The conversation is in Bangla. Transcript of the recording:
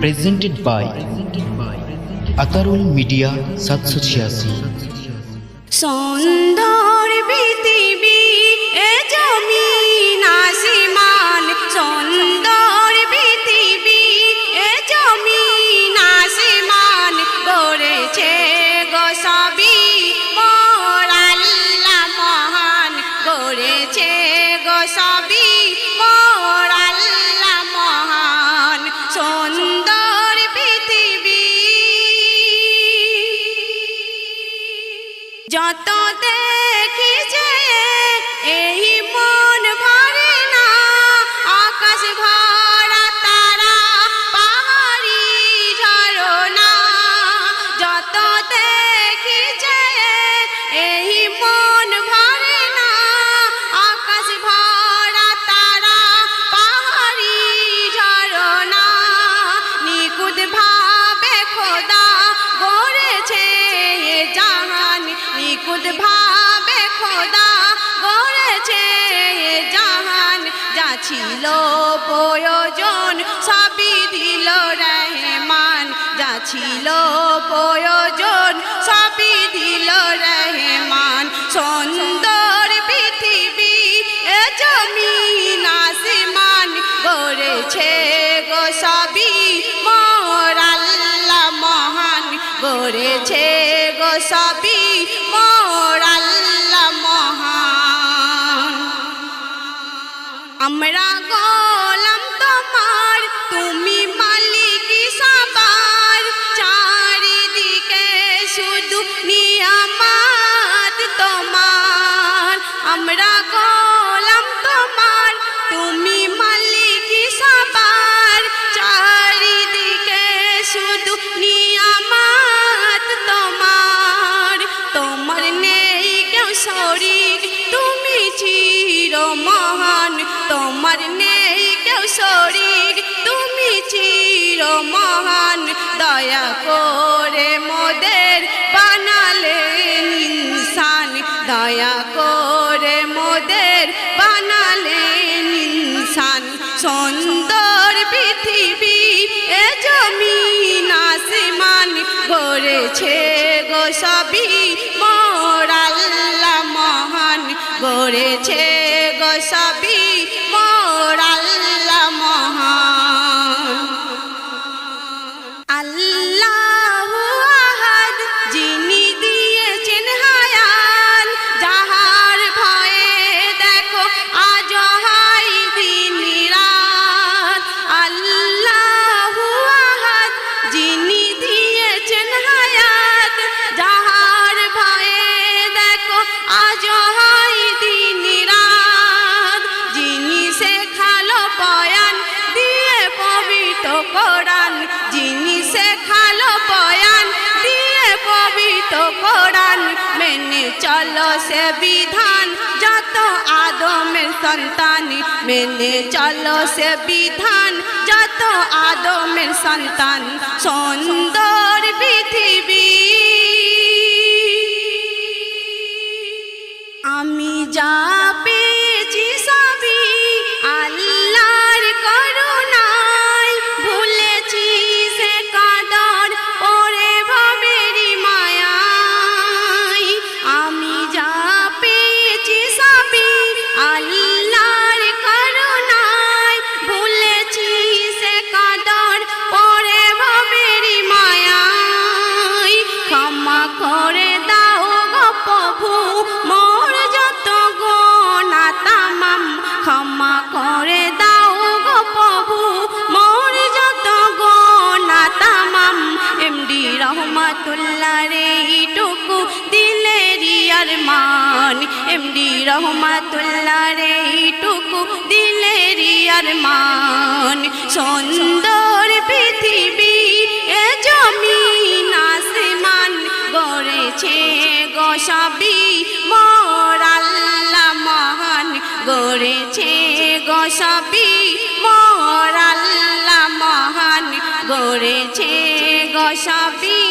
প্রেজেন্টেড বাই আতারুল মিডিয়া সাতশো ছিয়াশি সুন্দর যত দেখি যে এই নিকুদ ভাবে খোদা গড়েছে জাহান। যা ছিল প্রয়োজন সবই দিল রহমান। যা ছিল প্রয়োজন সবই দিল রহমান। সুন্দর পৃথিবী এ জমিন আসমান গড়েছে গো সবই মোর আল্লাহ মহান। গড়েছে গো সবই মোর আমরা গোলাম তোমার তুমি মালিক সবার চারিদিকে শুধু নিয়ামাত তোমার আমরা গোলাম তোমার নেই কেউ শরীর, তুমি চির মহান। দয়া করে মোদের বানালেন ইনসান। দয়া করে মোদের বানালেন ইনসান। সুন্দর পৃথিবী এ জমিন আসমান। গড়েছে গো সবই মোর আল্লাহ মহান। গড়েছে গো সবই চলো সে বিধান যত আদমের সন্তান মেনে চলো সে বিধান যত আদমের সন্তান সুন্দর রহমাতুল্লাহ রে ইটুকু দিলেরি আরমান। এমডি রহমাতুল্লাহ রে ইটুকু দিলেরি আরমান। সুন্দর পৃথিবী এ জমিন আসমান গড়েছে গোসাবি মোর আল্লাহ মহান। গড়েছে গো করেছে গসাবি